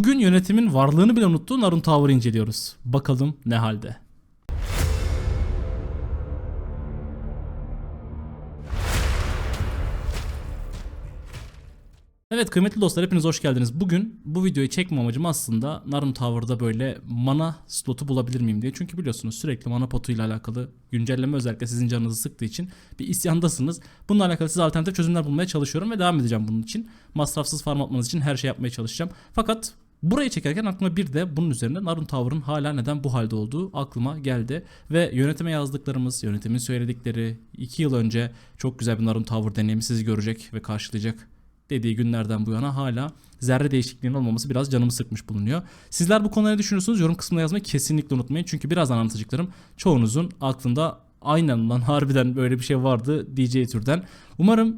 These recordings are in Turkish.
Bugün yönetimin varlığını bile unuttuğu Narun Tower'ı inceliyoruz. Bakalım ne halde. Evet kıymetli dostlar hepiniz hoş geldiniz. Bugün bu videoyu çekme amacım aslında Narun Tower'da böyle mana slotu bulabilir miyim diye. Çünkü biliyorsunuz sürekli mana potuyla alakalı güncelleme özellikle sizin canınızı sıktığı için bir isyandasınız. Bununla alakalı size alternatif çözümler bulmaya çalışıyorum ve devam edeceğim bunun için. Masrafsız farm atmanız için her şey yapmaya çalışacağım. Fakat Burayı çekerken aklıma bir de bunun üzerine Narun Tower'ın hala neden bu halde olduğu aklıma geldi. Ve yönetime yazdıklarımız, yönetimin söyledikleri 2 yıl önce çok güzel bir Narun Tower deneyimi sizi görecek ve karşılayacak dediği günlerden bu yana hala zerre değişikliğinin olmaması biraz canımı sıkmış bulunuyor. Sizler bu konuya ne düşünüyorsunuz? Yorum kısmına yazmayı kesinlikle unutmayın. Çünkü birazdan anlatacaklarım çoğunuzun aklında aynen lan harbiden böyle bir şey vardı DJ türden. Umarım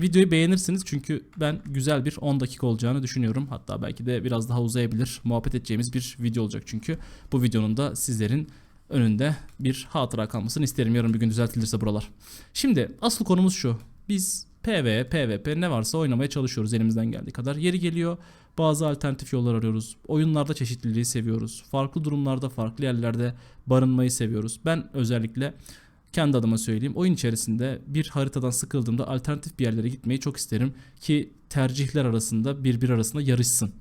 videoyu beğenirsiniz çünkü ben güzel bir 10 dakika olacağını düşünüyorum. Hatta belki de biraz daha uzayabilir. Muhabbet edeceğimiz bir video olacak çünkü. Bu videonun da sizlerin önünde bir hatıra kalmasını isterim. Yarın bir gün düzeltilirse buralar. Şimdi asıl konumuz şu. Biz PvE, PvP ne varsa oynamaya çalışıyoruz elimizden geldiği kadar. Yeri geliyor bazı alternatif yollar arıyoruz. Oyunlarda çeşitliliği seviyoruz. Farklı durumlarda, farklı yerlerde barınmayı seviyoruz. Ben özellikle kendi adıma söyleyeyim. Oyun içerisinde bir haritadan sıkıldığımda alternatif bir yerlere gitmeyi çok isterim ki tercihler arasında birbir arasında yarışsın.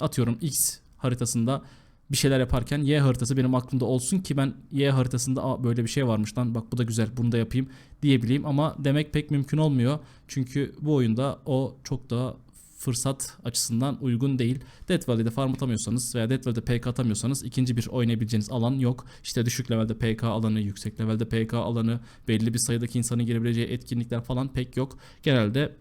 Atıyorum X haritasında bir şeyler yaparken Y haritası benim aklımda olsun ki ben Y haritasında Aa, böyle bir şey varmış lan bak bu da güzel bunu da yapayım diyebileyim ama demek pek mümkün olmuyor. Çünkü bu oyunda o çok daha fırsat açısından uygun değil. Death Valley'de farm atamıyorsanız veya Death Valley'de PK atamıyorsanız ikinci bir oynayabileceğiniz alan yok. İşte düşük levelde PK alanı, yüksek levelde PK alanı, belli bir sayıdaki insanın girebileceği etkinlikler falan pek yok. Genelde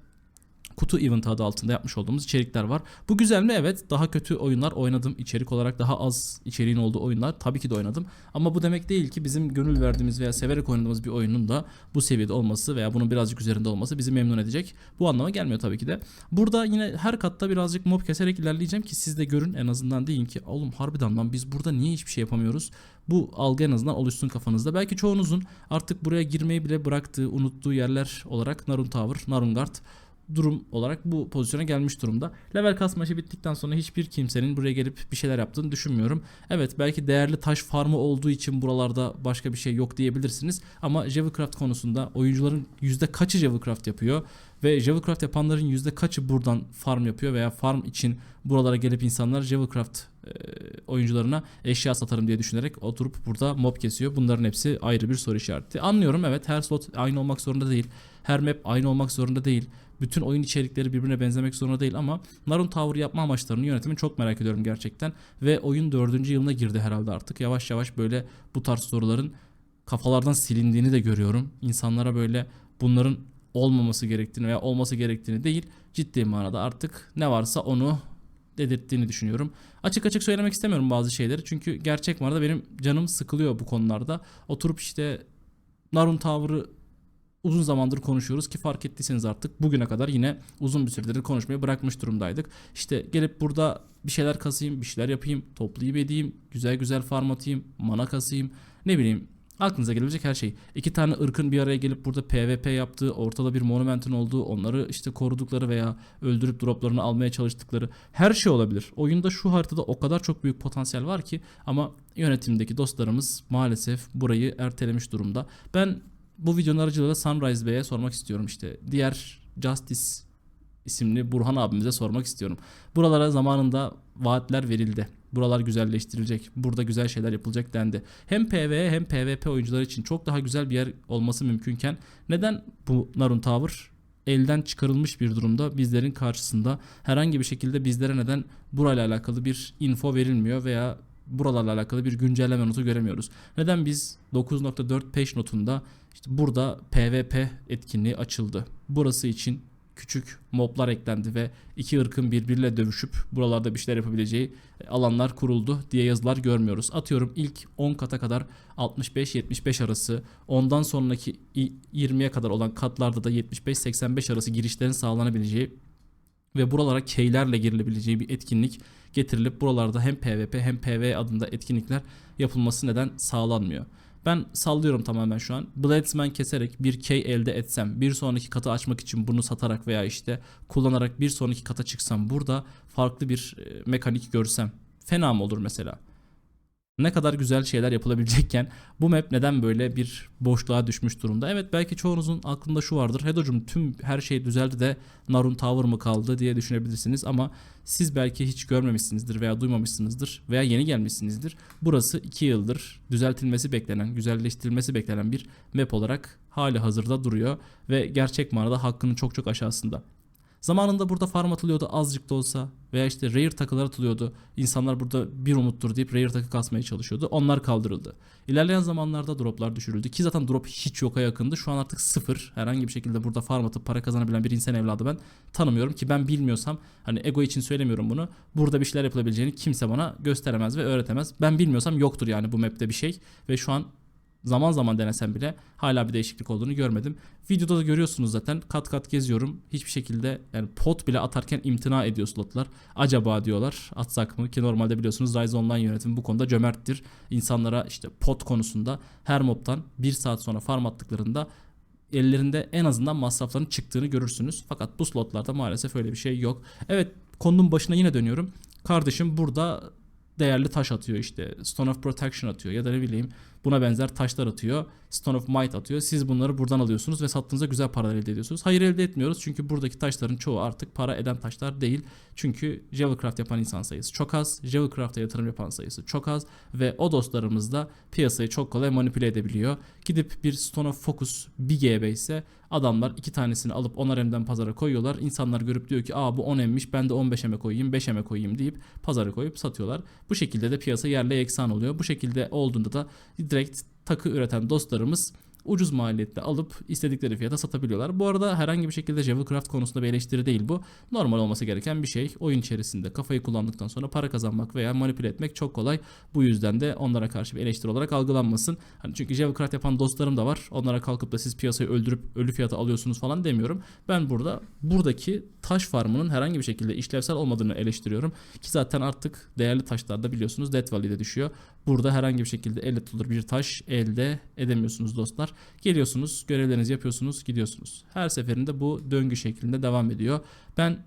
kutu event adı altında yapmış olduğumuz içerikler var. Bu güzel mi? Evet. Daha kötü oyunlar oynadım. İçerik olarak daha az içeriğin olduğu oyunlar tabii ki de oynadım. Ama bu demek değil ki bizim gönül verdiğimiz veya severek oynadığımız bir oyunun da bu seviyede olması veya bunun birazcık üzerinde olması bizi memnun edecek. Bu anlama gelmiyor tabii ki de. Burada yine her katta birazcık mob keserek ilerleyeceğim ki siz de görün en azından deyin ki oğlum harbiden lan biz burada niye hiçbir şey yapamıyoruz? Bu algı en azından oluşsun kafanızda. Belki çoğunuzun artık buraya girmeyi bile bıraktığı, unuttuğu yerler olarak Narun Tower, Narungard durum olarak bu pozisyona gelmiş durumda. Level kasma işi bittikten sonra hiçbir kimsenin buraya gelip bir şeyler yaptığını düşünmüyorum. Evet belki değerli taş farmı olduğu için buralarda başka bir şey yok diyebilirsiniz. Ama Javicraft konusunda oyuncuların yüzde kaçı Javicraft yapıyor? Ve Javicraft yapanların yüzde kaçı buradan farm yapıyor veya farm için buralara gelip insanlar Javicraft e, oyuncularına eşya satarım diye düşünerek oturup burada mob kesiyor. Bunların hepsi ayrı bir soru işareti. Anlıyorum evet her slot aynı olmak zorunda değil. Her map aynı olmak zorunda değil. Bütün oyun içerikleri birbirine benzemek zorunda değil ama Narun Tower yapma amaçlarını yönetimin çok merak ediyorum gerçekten. Ve oyun dördüncü yılına girdi herhalde artık. Yavaş yavaş böyle bu tarz soruların kafalardan silindiğini de görüyorum. İnsanlara böyle bunların olmaması gerektiğini veya olması gerektiğini değil ciddi manada artık ne varsa onu dedirttiğini düşünüyorum. Açık açık söylemek istemiyorum bazı şeyleri çünkü gerçek manada benim canım sıkılıyor bu konularda. Oturup işte Narun Tower'ı uzun zamandır konuşuyoruz ki fark ettiyseniz artık bugüne kadar yine uzun bir süredir konuşmayı bırakmış durumdaydık. İşte gelip burada bir şeyler kasayım, bir şeyler yapayım, toplayıp edeyim, güzel güzel farm atayım, mana kasayım, ne bileyim Aklınıza gelebilecek her şey. İki tane ırkın bir araya gelip burada PvP yaptığı, ortada bir monumentin olduğu, onları işte korudukları veya öldürüp droplarını almaya çalıştıkları her şey olabilir. Oyunda şu haritada o kadar çok büyük potansiyel var ki ama yönetimdeki dostlarımız maalesef burayı ertelemiş durumda. Ben bu videonun aracılığıyla Sunrise Bey'e sormak istiyorum işte. Diğer Justice isimli Burhan abimize sormak istiyorum. Buralara zamanında vaatler verildi. Buralar güzelleştirilecek. Burada güzel şeyler yapılacak dendi. Hem PvE hem PvP oyuncuları için çok daha güzel bir yer olması mümkünken neden bu Narun Tower elden çıkarılmış bir durumda bizlerin karşısında herhangi bir şekilde bizlere neden burayla alakalı bir info verilmiyor veya buralarla alakalı bir güncelleme notu göremiyoruz. Neden biz 9.4 patch notunda işte burada PvP etkinliği açıldı. Burası için küçük moblar eklendi ve iki ırkın birbiriyle dövüşüp buralarda bir şeyler yapabileceği alanlar kuruldu diye yazılar görmüyoruz. Atıyorum ilk 10 kata kadar 65-75 arası ondan sonraki 20'ye kadar olan katlarda da 75-85 arası girişlerin sağlanabileceği ve buralara keylerle girilebileceği bir etkinlik getirilip buralarda hem PvP hem PvE adında etkinlikler yapılması neden sağlanmıyor. Ben sallıyorum tamamen şu an. Bladesman keserek bir key elde etsem, bir sonraki katı açmak için bunu satarak veya işte kullanarak bir sonraki kata çıksam burada farklı bir e, mekanik görsem fena mı olur mesela? Ne kadar güzel şeyler yapılabilecekken bu map neden böyle bir boşluğa düşmüş durumda? Evet belki çoğunuzun aklında şu vardır. Hedocum tüm her şey düzeldi de Narun Tower mı kaldı diye düşünebilirsiniz ama siz belki hiç görmemişsinizdir veya duymamışsınızdır veya yeni gelmişsinizdir. Burası 2 yıldır düzeltilmesi beklenen, güzelleştirilmesi beklenen bir map olarak hali hazırda duruyor ve gerçek manada hakkının çok çok aşağısında. Zamanında burada farm atılıyordu azıcık da olsa veya işte rare takılar atılıyordu. İnsanlar burada bir umuttur deyip rare takı kasmaya çalışıyordu. Onlar kaldırıldı. İlerleyen zamanlarda droplar düşürüldü ki zaten drop hiç yoka yakındı. Şu an artık sıfır. Herhangi bir şekilde burada farm atıp para kazanabilen bir insan evladı ben tanımıyorum ki ben bilmiyorsam hani ego için söylemiyorum bunu. Burada bir şeyler yapılabileceğini kimse bana gösteremez ve öğretemez. Ben bilmiyorsam yoktur yani bu map'te bir şey ve şu an zaman zaman denesem bile hala bir değişiklik olduğunu görmedim. Videoda da görüyorsunuz zaten kat kat geziyorum. Hiçbir şekilde yani pot bile atarken imtina ediyor slotlar. Acaba diyorlar atsak mı ki normalde biliyorsunuz Rise Online yönetimi bu konuda cömerttir. İnsanlara işte pot konusunda her mobtan bir saat sonra farm attıklarında ellerinde en azından masrafların çıktığını görürsünüz. Fakat bu slotlarda maalesef öyle bir şey yok. Evet konunun başına yine dönüyorum. Kardeşim burada değerli taş atıyor işte. Stone of Protection atıyor ya da ne bileyim buna benzer taşlar atıyor. Stone of Might atıyor. Siz bunları buradan alıyorsunuz ve sattığınızda güzel paralar elde ediyorsunuz. Hayır elde etmiyoruz çünkü buradaki taşların çoğu artık para eden taşlar değil. Çünkü Javelcraft yapan insan sayısı çok az. Javelcraft'a yatırım yapan sayısı çok az. Ve o dostlarımız da piyasayı çok kolay manipüle edebiliyor. Gidip bir Stone of Focus 1 GB ise adamlar iki tanesini alıp 10'ar emden pazara koyuyorlar. İnsanlar görüp diyor ki aa bu 10 emmiş ben de 15 eme koyayım 5 eme koyayım deyip pazara koyup satıyorlar. Bu şekilde de piyasa yerle eksan oluyor. Bu şekilde olduğunda da direkt takı üreten dostlarımız ucuz maliyette alıp istedikleri fiyata satabiliyorlar. Bu arada herhangi bir şekilde Javelcraft konusunda bir eleştiri değil bu. Normal olması gereken bir şey. Oyun içerisinde kafayı kullandıktan sonra para kazanmak veya manipüle etmek çok kolay. Bu yüzden de onlara karşı bir eleştiri olarak algılanmasın. Hani çünkü Javelcraft yapan dostlarım da var. Onlara kalkıp da siz piyasayı öldürüp ölü fiyata alıyorsunuz falan demiyorum. Ben burada buradaki taş farmının herhangi bir şekilde işlevsel olmadığını eleştiriyorum. Ki zaten artık değerli taşlar da biliyorsunuz Death Valley'de düşüyor. Burada herhangi bir şekilde elle tutulur bir taş elde edemiyorsunuz dostlar. Geliyorsunuz, görevlerinizi yapıyorsunuz, gidiyorsunuz. Her seferinde bu döngü şeklinde devam ediyor. Ben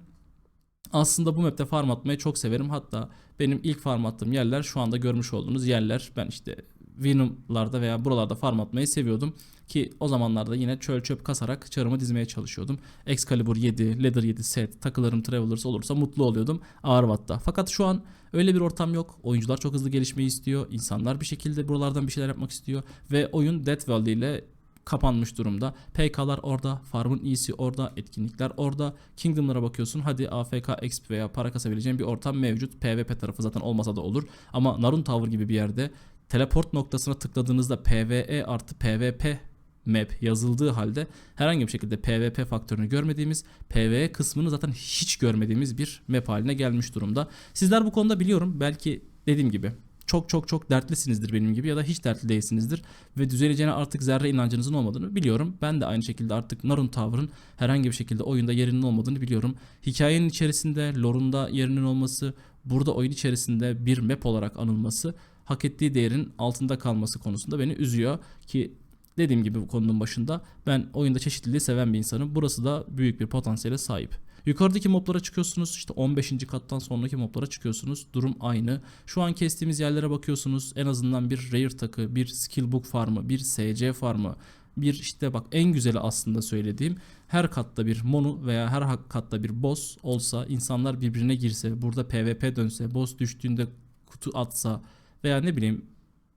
aslında bu map'te farm atmayı çok severim. Hatta benim ilk farm attığım yerler şu anda görmüş olduğunuz yerler. Ben işte Venom'larda veya buralarda farm atmayı seviyordum. Ki o zamanlarda yine çöl çöp kasarak çarımı dizmeye çalışıyordum. Excalibur 7, Leather 7 set, takılarım Travelers olursa mutlu oluyordum Ağırvat'ta. Fakat şu an öyle bir ortam yok. Oyuncular çok hızlı gelişmeyi istiyor. İnsanlar bir şekilde buralardan bir şeyler yapmak istiyor. Ve oyun Death Valley ile kapanmış durumda. PK'lar orada, farmın iyisi orada, etkinlikler orada. Kingdom'lara bakıyorsun. Hadi AFK, XP veya para kasabileceğin bir ortam mevcut. PvP tarafı zaten olmasa da olur. Ama Narun Tower gibi bir yerde teleport noktasına tıkladığınızda PvE artı PvP map yazıldığı halde herhangi bir şekilde PvP faktörünü görmediğimiz, PvE kısmını zaten hiç görmediğimiz bir map haline gelmiş durumda. Sizler bu konuda biliyorum belki dediğim gibi çok çok çok dertlisinizdir benim gibi ya da hiç dertli değilsinizdir ve düzeleceğine artık zerre inancınızın olmadığını biliyorum. Ben de aynı şekilde artık Narun Tower'ın herhangi bir şekilde oyunda yerinin olmadığını biliyorum. Hikayenin içerisinde, lore'unda yerinin olması, burada oyun içerisinde bir map olarak anılması hak ettiği değerin altında kalması konusunda beni üzüyor ki dediğim gibi bu konunun başında ben oyunda çeşitliliği seven bir insanım. Burası da büyük bir potansiyele sahip. Yukarıdaki moblara çıkıyorsunuz işte 15. kattan sonraki moblara çıkıyorsunuz. Durum aynı. Şu an kestiğimiz yerlere bakıyorsunuz. En azından bir rare takı, bir skill book farmı, bir SC farmı, bir işte bak en güzeli aslında söylediğim her katta bir monu veya her katta bir boss olsa insanlar birbirine girse burada PvP dönse boss düştüğünde kutu atsa veya ne bileyim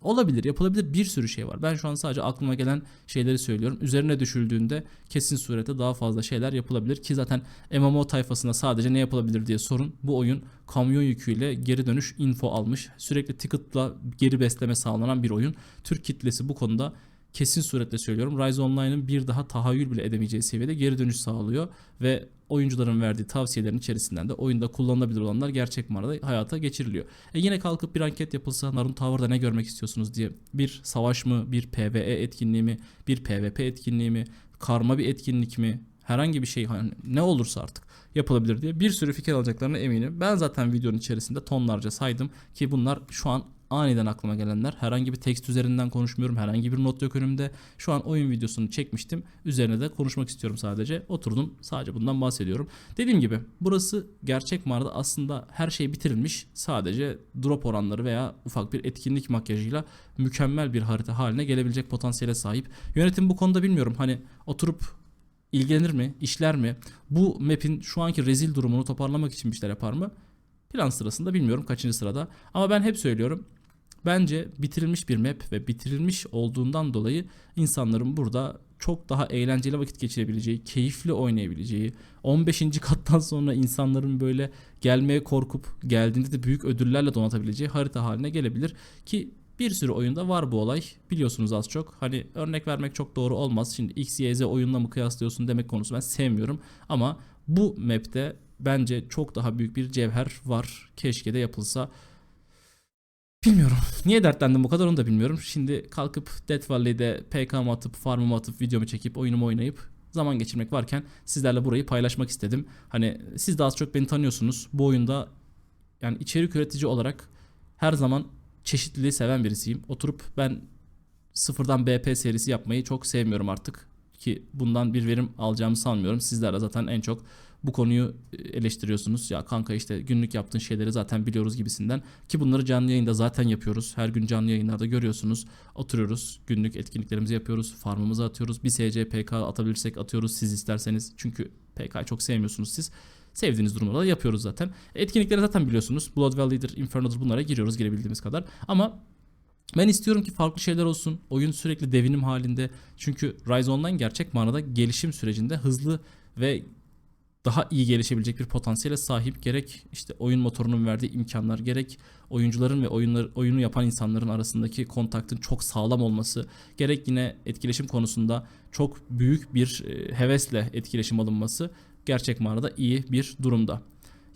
Olabilir, yapılabilir bir sürü şey var. Ben şu an sadece aklıma gelen şeyleri söylüyorum. Üzerine düşüldüğünde kesin surette daha fazla şeyler yapılabilir ki zaten MMO tayfasında sadece ne yapılabilir diye sorun. Bu oyun kamyon yüküyle geri dönüş info almış. Sürekli ticket'la geri besleme sağlanan bir oyun. Türk kitlesi bu konuda kesin suretle söylüyorum Rise Online'ın bir daha tahayyül bile edemeyeceği seviyede geri dönüş sağlıyor ve oyuncuların verdiği tavsiyelerin içerisinden de oyunda kullanılabilir olanlar gerçek manada hayata geçiriliyor. E yine kalkıp bir anket yapılsa Narun Tower'da ne görmek istiyorsunuz diye bir savaş mı, bir PvE etkinliği mi, bir PvP etkinliği mi, karma bir etkinlik mi, herhangi bir şey hani ne olursa artık yapılabilir diye bir sürü fikir alacaklarına eminim. Ben zaten videonun içerisinde tonlarca saydım ki bunlar şu an aniden aklıma gelenler. Herhangi bir tekst üzerinden konuşmuyorum. Herhangi bir not yok önümde. Şu an oyun videosunu çekmiştim. Üzerine de konuşmak istiyorum sadece. Oturdum sadece bundan bahsediyorum. Dediğim gibi burası gerçek manada aslında her şey bitirilmiş. Sadece drop oranları veya ufak bir etkinlik makyajıyla mükemmel bir harita haline gelebilecek potansiyele sahip. Yönetim bu konuda bilmiyorum. Hani oturup ilgilenir mi, işler mi? Bu map'in şu anki rezil durumunu toparlamak için bir şeyler yapar mı? Plan sırasında bilmiyorum kaçıncı sırada. Ama ben hep söylüyorum. Bence bitirilmiş bir map ve bitirilmiş olduğundan dolayı insanların burada çok daha eğlenceli vakit geçirebileceği, keyifli oynayabileceği, 15. kattan sonra insanların böyle gelmeye korkup geldiğinde de büyük ödüllerle donatabileceği harita haline gelebilir ki bir sürü oyunda var bu olay. Biliyorsunuz az çok. Hani örnek vermek çok doğru olmaz. Şimdi X, Y, Z oyunla mı kıyaslıyorsun demek konusu ben sevmiyorum. Ama bu map'te bence çok daha büyük bir cevher var. Keşke de yapılsa. Bilmiyorum. Niye dertlendim bu kadar onu da bilmiyorum. Şimdi kalkıp Death Valley'de PK'mı atıp, farmımı atıp, videomu çekip, oyunumu oynayıp zaman geçirmek varken sizlerle burayı paylaşmak istedim. Hani siz de az çok beni tanıyorsunuz. Bu oyunda yani içerik üretici olarak her zaman çeşitliliği seven birisiyim. Oturup ben sıfırdan BP serisi yapmayı çok sevmiyorum artık. Ki bundan bir verim alacağımı sanmıyorum. Sizler de zaten en çok bu konuyu eleştiriyorsunuz. Ya kanka işte günlük yaptığın şeyleri zaten biliyoruz gibisinden. Ki bunları canlı yayında zaten yapıyoruz. Her gün canlı yayınlarda görüyorsunuz. Oturuyoruz. Günlük etkinliklerimizi yapıyoruz. Farmımızı atıyoruz. Bir SC PK atabilirsek atıyoruz siz isterseniz. Çünkü PK'yı çok sevmiyorsunuz siz. Sevdiğiniz durumlarda da yapıyoruz zaten. Etkinlikleri zaten biliyorsunuz. Blood Valley'dir, Inferno'dur bunlara giriyoruz girebildiğimiz kadar. Ama ben istiyorum ki farklı şeyler olsun. Oyun sürekli devinim halinde. Çünkü Rise Online gerçek manada gelişim sürecinde hızlı ve daha iyi gelişebilecek bir potansiyele sahip gerek işte oyun motorunun verdiği imkanlar gerek oyuncuların ve oyunlar, oyunu yapan insanların arasındaki kontaktın çok sağlam olması gerek yine etkileşim konusunda çok büyük bir e, hevesle etkileşim alınması gerçek manada iyi bir durumda.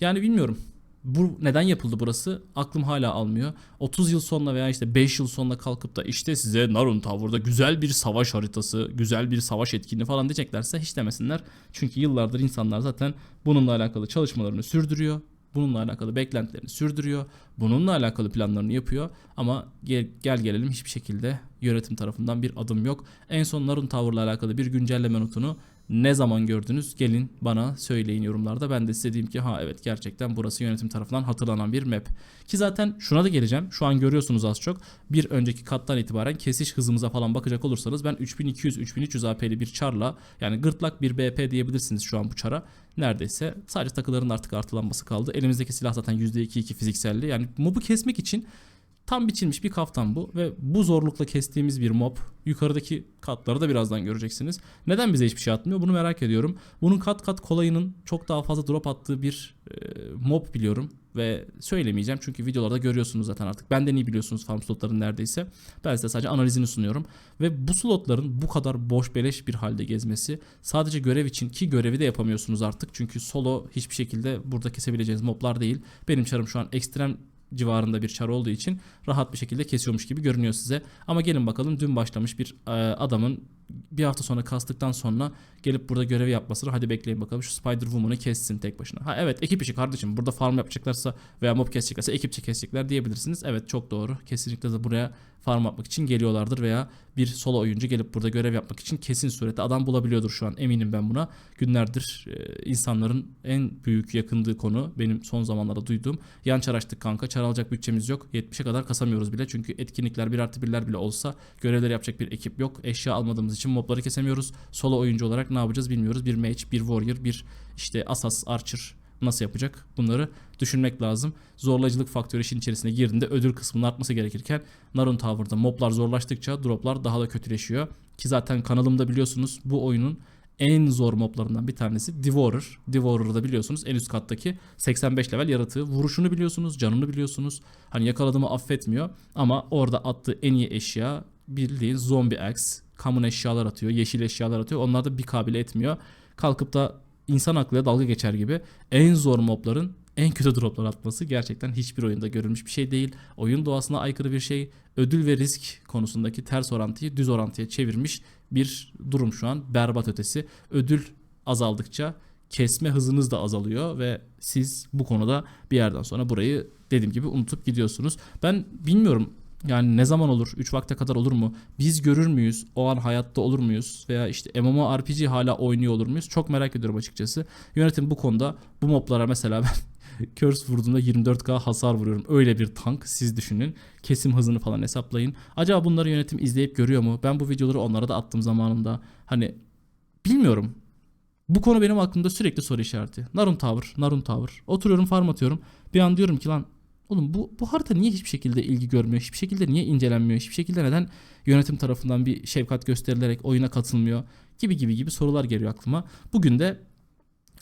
Yani bilmiyorum bu neden yapıldı burası aklım hala almıyor. 30 yıl sonra veya işte 5 yıl sonra kalkıp da işte size Narun Tower'da güzel bir savaş haritası, güzel bir savaş etkinliği falan diyeceklerse hiç demesinler. Çünkü yıllardır insanlar zaten bununla alakalı çalışmalarını sürdürüyor. Bununla alakalı beklentilerini sürdürüyor. Bununla alakalı planlarını yapıyor. Ama gel, gel gelelim hiçbir şekilde yönetim tarafından bir adım yok. En son Narun Tower'la alakalı bir güncelleme notunu ne zaman gördünüz? Gelin bana söyleyin yorumlarda. Ben de size diyeyim ki ha evet gerçekten burası yönetim tarafından hatırlanan bir map. Ki zaten şuna da geleceğim. Şu an görüyorsunuz az çok. Bir önceki kattan itibaren kesiş hızımıza falan bakacak olursanız ben 3200-3300 AP'li bir çarla yani gırtlak bir BP diyebilirsiniz şu an bu çara. Neredeyse sadece takıların artık artılanması kaldı. Elimizdeki silah zaten %2-2 fizikselli. Yani mobu kesmek için Tam biçilmiş bir kaftan bu ve bu zorlukla kestiğimiz bir mob. Yukarıdaki katları da birazdan göreceksiniz. Neden bize hiçbir şey atmıyor bunu merak ediyorum. Bunun kat kat kolayının çok daha fazla drop attığı bir e, mob biliyorum. Ve söylemeyeceğim çünkü videolarda görüyorsunuz zaten artık. Benden iyi biliyorsunuz farm slotların neredeyse. Ben size sadece analizini sunuyorum. Ve bu slotların bu kadar boş beleş bir halde gezmesi sadece görev için ki görevi de yapamıyorsunuz artık. Çünkü solo hiçbir şekilde burada kesebileceğiniz moblar değil. Benim çarım şu an ekstrem civarında bir çar olduğu için rahat bir şekilde kesiyormuş gibi görünüyor size. Ama gelin bakalım dün başlamış bir e, adamın bir hafta sonra kastıktan sonra gelip burada görev yapmasını hadi bekleyin bakalım şu Spider Woman'ı kessin tek başına. Ha evet ekip işi kardeşim burada farm yapacaklarsa veya mob keseceklerse ekipçe kesecekler diyebilirsiniz. Evet çok doğru. Kesinlikle de buraya farm yapmak için geliyorlardır veya bir solo oyuncu gelip burada görev yapmak için kesin surette adam bulabiliyordur şu an eminim ben buna. Günlerdir e, insanların en büyük yakındığı konu benim son zamanlarda duyduğum yan çar açtık kanka çar alacak bütçemiz yok 70'e kadar kasamıyoruz bile çünkü etkinlikler bir artı birler bile olsa görevleri yapacak bir ekip yok eşya almadığımız için mobları kesemiyoruz solo oyuncu olarak ne yapacağız bilmiyoruz bir mage bir warrior bir işte asas archer nasıl yapacak? Bunları düşünmek lazım. Zorlayıcılık faktörü işin içerisine girdiğinde ödül kısmının artması gerekirken Narun Tower'da moblar zorlaştıkça droplar daha da kötüleşiyor. Ki zaten kanalımda biliyorsunuz bu oyunun en zor moblarından bir tanesi Devourer. Devourer'ı da biliyorsunuz en üst kattaki 85 level yaratığı. Vuruşunu biliyorsunuz, canını biliyorsunuz. Hani yakaladığımı affetmiyor ama orada attığı en iyi eşya bildiğin zombie axe. Common eşyalar atıyor, yeşil eşyalar atıyor. Onlar da bir kabile etmiyor. Kalkıp da insan aklıyla dalga geçer gibi en zor mobların en kötü droplar atması gerçekten hiçbir oyunda görülmüş bir şey değil. Oyun doğasına aykırı bir şey. Ödül ve risk konusundaki ters orantıyı düz orantıya çevirmiş bir durum şu an. Berbat ötesi. Ödül azaldıkça kesme hızınız da azalıyor ve siz bu konuda bir yerden sonra burayı dediğim gibi unutup gidiyorsunuz. Ben bilmiyorum yani ne zaman olur? 3 vakte kadar olur mu? Biz görür müyüz? O an hayatta olur muyuz? Veya işte MMORPG hala oynuyor olur muyuz? Çok merak ediyorum açıkçası. Yönetim bu konuda bu moblara mesela ben Curse vurduğumda 24k hasar vuruyorum. Öyle bir tank siz düşünün. Kesim hızını falan hesaplayın. Acaba bunları yönetim izleyip görüyor mu? Ben bu videoları onlara da attım zamanında. Hani bilmiyorum. Bu konu benim aklımda sürekli soru işareti. Narun Tower, Narun Tower. Oturuyorum farm atıyorum. Bir an diyorum ki lan oğlum bu, bu harita niye hiçbir şekilde ilgi görmüyor? Hiçbir şekilde niye incelenmiyor? Hiçbir şekilde neden yönetim tarafından bir şefkat gösterilerek oyuna katılmıyor? Gibi gibi gibi sorular geliyor aklıma. Bugün de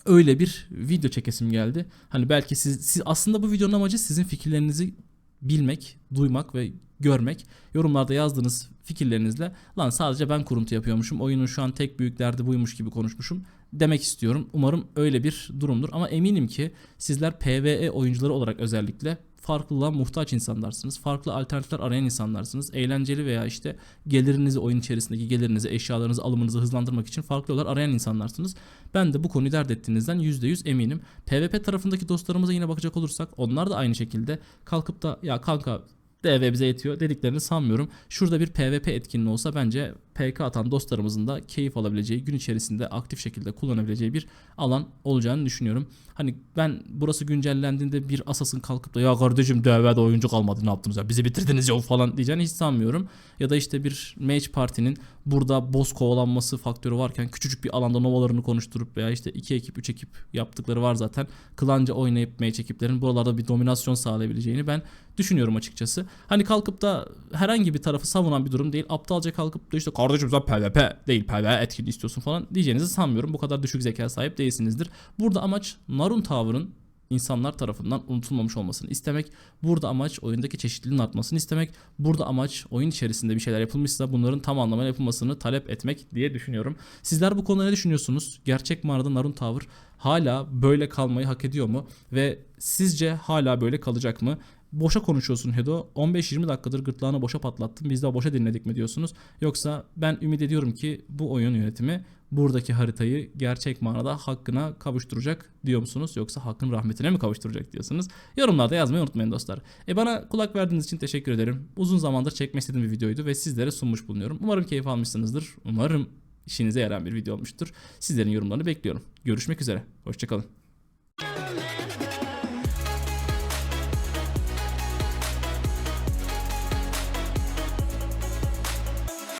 öyle bir video çekesim geldi. Hani belki siz, siz aslında bu videonun amacı sizin fikirlerinizi bilmek, duymak ve görmek. Yorumlarda yazdığınız fikirlerinizle lan sadece ben kuruntu yapıyormuşum. Oyunun şu an tek büyük derdi buymuş gibi konuşmuşum demek istiyorum. Umarım öyle bir durumdur ama eminim ki sizler PvE oyuncuları olarak özellikle farklılığa muhtaç insanlarsınız. Farklı alternatifler arayan insanlarsınız. Eğlenceli veya işte gelirinizi oyun içerisindeki gelirinizi, eşyalarınızı, alımınızı hızlandırmak için farklı yollar arayan insanlarsınız. Ben de bu konuyu dert ettiğinizden %100 eminim. PvP tarafındaki dostlarımıza yine bakacak olursak onlar da aynı şekilde kalkıp da ya kanka DV bize yetiyor dediklerini sanmıyorum. Şurada bir PvP etkinliği olsa bence PK atan dostlarımızın da keyif alabileceği, gün içerisinde aktif şekilde kullanabileceği bir alan olacağını düşünüyorum. Hani ben burası güncellendiğinde bir asasın kalkıp da ya kardeşim DV'de oyuncu kalmadı ne yaptınız ya bizi bitirdiniz ya falan diyeceğini hiç sanmıyorum. Ya da işte bir mage partinin burada boss kovalanması faktörü varken küçücük bir alanda novalarını konuşturup veya işte iki ekip üç ekip yaptıkları var zaten. Klanca oynayıp mage ekiplerin buralarda bir dominasyon sağlayabileceğini ben düşünüyorum açıkçası. Hani kalkıp da herhangi bir tarafı savunan bir durum değil. Aptalca kalkıp da işte sen PvP değil PvE etkin istiyorsun falan diyeceğinizi sanmıyorum. Bu kadar düşük zeka sahip değilsinizdir. Burada amaç Narun Tower'ın insanlar tarafından unutulmamış olmasını istemek. Burada amaç oyundaki çeşitliliğin artmasını istemek. Burada amaç oyun içerisinde bir şeyler yapılmışsa bunların tam anlamıyla yapılmasını talep etmek diye düşünüyorum. Sizler bu konuda ne düşünüyorsunuz? Gerçek manada Narun Tower hala böyle kalmayı hak ediyor mu? Ve sizce hala böyle kalacak mı? Boşa konuşuyorsun Hedo. 15-20 dakikadır gırtlağını boşa patlattın. Biz de boşa dinledik mi diyorsunuz? Yoksa ben ümit ediyorum ki bu oyun yönetimi buradaki haritayı gerçek manada hakkına kavuşturacak diyor musunuz? Yoksa hakkın rahmetine mi kavuşturacak diyorsunuz? Yorumlarda yazmayı unutmayın dostlar. E bana kulak verdiğiniz için teşekkür ederim. Uzun zamandır çekmek istediğim bir videoydu ve sizlere sunmuş bulunuyorum. Umarım keyif almışsınızdır. Umarım işinize yarayan bir video olmuştur. Sizlerin yorumlarını bekliyorum. Görüşmek üzere. Hoşçakalın.